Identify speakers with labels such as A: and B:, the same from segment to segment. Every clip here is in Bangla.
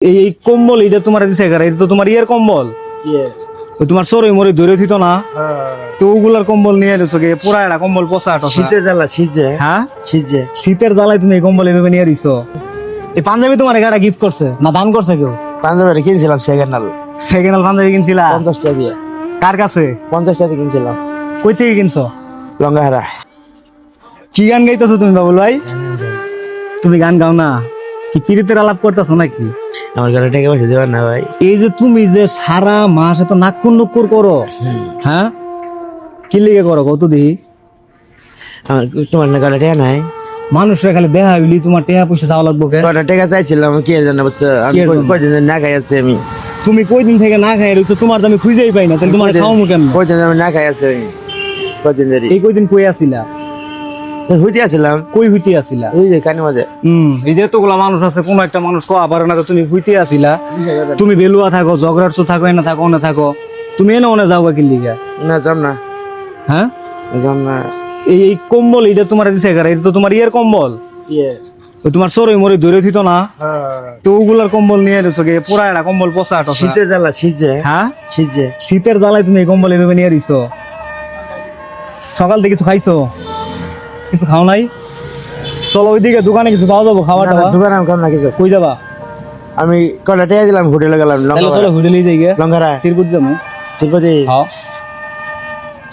A: এই কম্বল এটা তোমার দিছে এটা তো তোমার ইয়ের কম্বল? তোমার সরই মরে ধরে থিত না? তো ওগুলার কম্বল নিয়ে এসেছ গে পুরা একটা কম্বল পচা টসা
B: শীতে জ্বালা শীতে?
A: হ্যাঁ?
B: শীতে?
A: শীতের জ্বালায় তুমি এই কম্বল এভাবে নিয়ে দিছো এই পাঞ্জাবি তোমার গিফট করছে না দান করছে কেউ?
B: পাঞ্জাবের কিনছিলাম সেকেন্ড নাল
A: সেকেন্ড হ্যান্ড পাঞ্জাবি
B: পঞ্চাশ টাকা দিয়ে।
A: কার কাছে?
B: পঞ্চাশ টাকা দিয়ে কিনছিলাম।
A: কই থেকে কিনছো?
B: লঙ্গাহারা
A: কি গান গাইতেছো তুমি বাবুল ভাই? তুমি গান গাও না। কি পিরিতের আলাপ করতেছো নাকি?
B: আমার ঘরে টাকা পয়সা দেবেন না ভাই।
A: এই যে তুমি যে সারা মাস এত নাক্কুর নুক্কুর করো হ্যাঁ? কি লিগে করো কত দিহি
B: আমার তোমার না টাকা নাই।
A: মানুষরা খালি দেখা হইলি তোমার টেহা পয়সা চাওয়া লাগবো কে?
B: কটা টাকা চাইছিলাম কি জন্য বুঝছ আমি কয়দিন না খাই আছি আমি।
A: তুমি কই দিন থেকে না খাই তোমার তো আমি খুঁজেই পাই না তাহলে তোমার খাওয়ামু কেন?
B: কয়দিন আমি না খাই আছি আমি। কয়দিন
A: এই কই দিন কই আসিলা?
B: হুইতে আসছিলাম
A: কই হইতে আসিলা?
B: ওই যে কানে মাঝে।
A: হম এই যে এতগুলা মানুষ আছে কোন একটা মানুষ কোয়া পারে না তুমি হইতে আসিলা। তুমি বেলুয়া থাকো জগরাটসো থাকো এনে থাকো ওনে থাকো। তুমি এনে ওনে যাও কি লিগা।
B: না যাম না।
A: হ্যাঁ?
B: যাম না।
A: এই এই কম্বল এটা তোমার দিছে কারা এটা তো তোমার ইয়ের কম্বল। ওই তোমার সরই মরে ধরে থিত না। তো ওগুলার কম্বল নিয়ে এসেছ গে পুরা একটা কম্বল পচা টসা
B: শীতে জ্বালা শীতে।
A: হ্যাঁ?
B: শীতে।
A: শীতের জ্বালায় তুমি এই কম্বল এভাবে নিয়ে দিছো সকাল থেকে কিছু খাইছো? কিছু খাও নাই? চলো ওইদিকে দোকানে কিছু খাওয়া যাব খাওয়া দাওয়া।
B: দোকান আমি খাম না কিছু।
A: কই যাবা?
B: আমি কটা টাকা দিলাম হোটেলে গেলাম
A: তাহলে চলো হোটেলে যাই গে
B: লঙ্গারা
A: সিরপুর যাব।
B: শিল্পতি
A: খাও।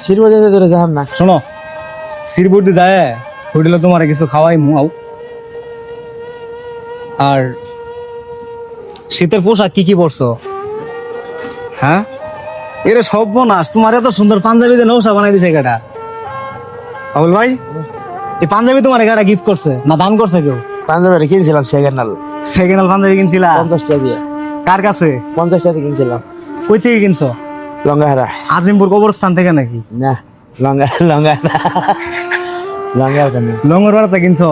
B: শিল্পতি ধরে যাম না।
A: শোনো সিরপুর যায় হোটেলে তোমার কিছু খাওয়াই মুও আর শীতের পোশাক কি কি পরছো? হ্যাঁ? এরে সব নাশ তোমার এত সুন্দর পাঞ্জাবি যে নৌসা বানাই দিছে এটা বাবুল ভাই? এই পাঞ্জাবি তোমার এটা গিফট করছে না দান করছে কেউ?
B: পাঞ্জাবের কিনছিলাম সেকেন্ড নাল
A: সেকেন্ড হ্যান্ড পাঞ্জাবি
B: পঞ্চাশ টাকা দিয়ে।
A: কার কাছে?
B: পঞ্চাশ টাকা কিনছিলাম।
A: কই থেকে কিনছো?
B: লঙ্গাহারা।
A: আজিমপুর কবরস্থান থেকে নাকি?
B: না লঙ্গা লঙ্গাহারা।
A: লঙ্গর বাড়াতে কিনছো?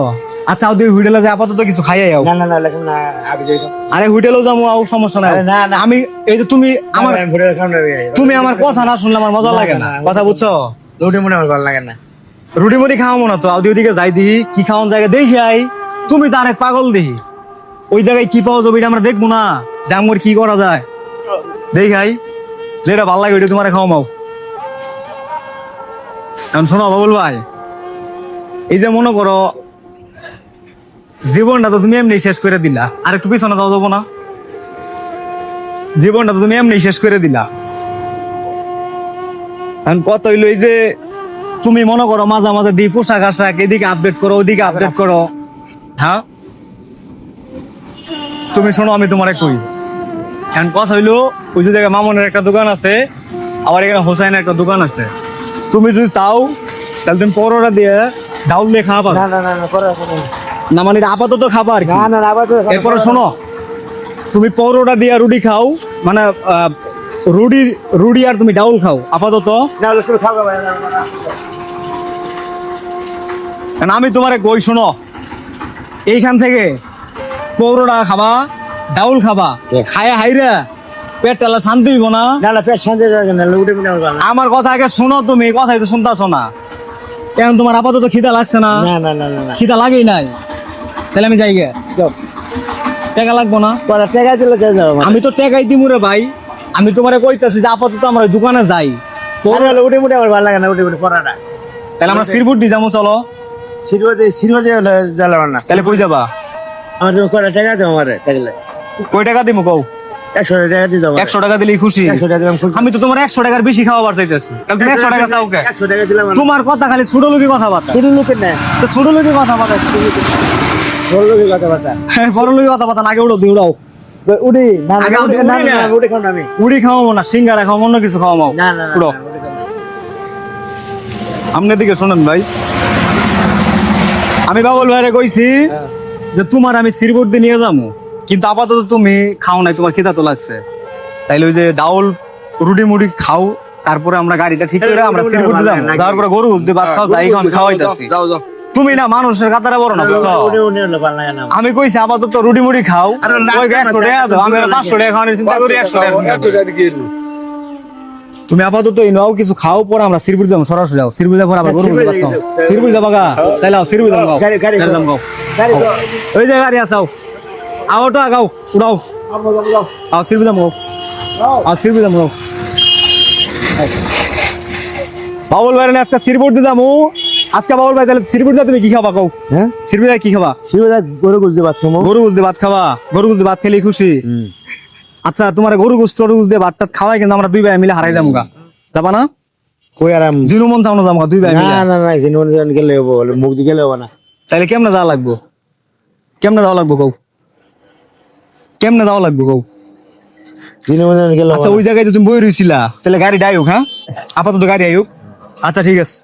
A: আচ্ছা ওদের হোটেলে যে আপাতত কিছু খাইয়াই যাও
B: না না না লেখুন না আমি যাই
A: আরে হোটেলেও যাব আও সমস্যা নাই।
B: না, না।
A: আমি এই যে তুমি আমার। তুমি আমার কথা না শুনলে আমার মজা লাগে না। কথা বুঝছ?
B: রুটি মুটি আমার ভালো লাগে না।
A: রুটি মুটি খাওয়াবো না তো। আউদি ওদিকে যাই দিহি কি খাওয়ান জায়গা দেখি আই। তুমি তো আরেক পাগল দিহি ওই জায়গায় কি পাওয়া যাবে এটা আমরা দেখব না। যে আমার কি করা যায়? দেখি আই। যেটা ভালো লাগে ওইটা তোমার খাওয়াও এখন শোনো, বাবুল ভাই। এই যে মনে করো, জীবনটা তো তুমি এমনি শেষ করে দিলা। আর একটু পিছনে যাওয়া যাব না। জীবনটা তো তুমি এমনি শেষ করে দিলা। এখন কত হইল এই যে তুমি মনে করো মাঝে মাঝে দি পোশাক আশাক এদিকে আপডেট করো ওদিকে আপডেট করো। হ্যাঁ? তুমি শোনো আমি তোমারে কই। এখন কথা হইল ওই যে জায়গায় মামনের একটা দোকান আছে আবার এখানে হোসাইনের একটা দোকান আছে। তুমি যদি চাও তাহলে তুমি পরোটা দিয়ে ডাউল দিয়ে খাওয়া পাবে
B: না
A: মানে আপাতত খাবা আর কি।
B: না না না
A: এরপরে শোনো তুমি পরোটা দিয়ে রুটি খাও মানে রুডি রুটি আর তুমি ডাউল খাও আপাতত। আমি তোমারে কই শোনো। এইখান থেকে পৌরোটা খাবা ডাউল খাবা। খায়া হাইরা পেট তেলা শান্তি হইব না।
B: পেট শান্তি আমার
A: কথা আগে শোনো তুমি কথাই তো শুনতাছো না। এখন তোমার আপাতত খিদা লাগছে না?
B: না
A: খিদা লাগেই নাই। তাহলে আমি যাই গে। টাকা লাগবো না।
B: টাকা দিলে যাব
A: আমি তো টেকাই দিমু রে ভাই। আমি তোমারে কইতাছি যে আপাতত আমরা ওই দোকানে যাই।
B: পরে হলে উঠে মুটে আমার ভালো লাগে না উঠে মুটে পড়াটা
A: তাহলে আমরা সিরপুর দি যাব চলো।
B: হলে জ্বালাবার না
A: তাহলে কই যাবা?
B: আমার তুমি কটা টাকা দেবো আমার? থাকলে
A: কই টাকা দিমু কও?
B: একশো টাকা দিয়ে যাব।
A: একশো টাকা দিলেই খুশি।
B: একশো টাকা দিলাম
A: আমি তো তোমার একশো টাকার বেশি খাওয়াবার চাইতেছি। তাহলে তুমি একশো টাকা চাও কে?
B: একশো টাকা দিলাম
A: তোমার কথা খালি ছোট লোকের কথাবার্তা
B: লোকের না।
A: তো ছোট লোকের কথাবার্তা
B: বড় লোকের কথাবার্তা
A: হ্যাঁ বড় লোকের কথাবার্তা আগে উড়ো দি উড়াও।
B: উড়ি না উড়ি খাও আমি।
A: উড়ি খাওয়াবো না সিঙ্গারা খাওয়াবো অন্য কিছু খাওয়াবো।
B: না না না
A: উড়ো।
B: না, উড়ি খাও না।
A: আপনার দিকে শোনেন ভাই। আমি বাবুল ভাইরে কইছি
B: হ্যাঁ।
A: যে তোমার আমি সিরবোর্ড দিয়ে নিয়ে যাব। কিন্তু আপাতত তুমি খাও নাই তোমার খিদা তো লাগছে। তাইলে ওই যে ডাউল রুটি মুড়ি খাও তারপরে আমরা গাড়িটা ঠিক করে আমরা সিরবোর্ড দিলাম যাওয়ার পরে গরু দিয়ে ভাত খাও তাই আমি খাওয়াইতাছি। তুমি না মানুষের কাতারে বড় না বুঝছ?
B: আমার।
A: আমি কইছি আপাতত রুটি মুড়ি খাও। ওই একশো টাকা দাও আমি পাঁচশো টাকা খাওয়ানোর চিন্তা করি একশো টাকা তুমি আপাতত এই নাও কিছু খাও পরে আমরা সিরপুর যাব সরাসরি যাও। সিরপুর যাব আবার গরু
B: সিরপুর
A: সিরপুর যাবা গা তাইলে আও সিরপুর যাব
B: গাড়ি- গাড়ি
A: গাও
B: করো।
A: গাও। ওই যে গাড়ি আসাও আও। তো আগাও উড়াও। আও সিরবি দাম আও সিরবি দাম বাবুল ভাই আজকে সিরবুট দিদাম আজকে বাবুল ভাই তাহলে সিরবুট তুমি কি খাবা কও?
B: হ্যাঁ?
A: সিরবি কি খাবা?
B: শিবদা গরু বুঝতে ভাত মো
A: গরু গুজ দিয়ে ভাত খাবা? গরু গুজ দিয়ে ভাত খেলে খুশি? আচ্ছা তোমার গরু গুজ টরু গুজ দিয়ে ভাতটা খাওয়াই কিন্তু আমরা দুই ভাই মিলে হারাই গা যাবা না?
B: কই আরাম
A: জিনু মন চাও না যাব দুই ভাই
B: না না না জন গেলে হব বলে মুখ দিয়ে গেলে হব না।
A: তাহলে কেমনে যাওয়া লাগবো? কেমনে যাওয়া লাগবো কও? কেমনে যাওয়া লাগবো কও? আচ্ছা ওই জায়গায় তুমি বই রইছিলা তাহলে গাড়ি ডাইউক হ্যাঁ? আপাতত গাড়ি আইউক আচ্ছা ঠিক আছে।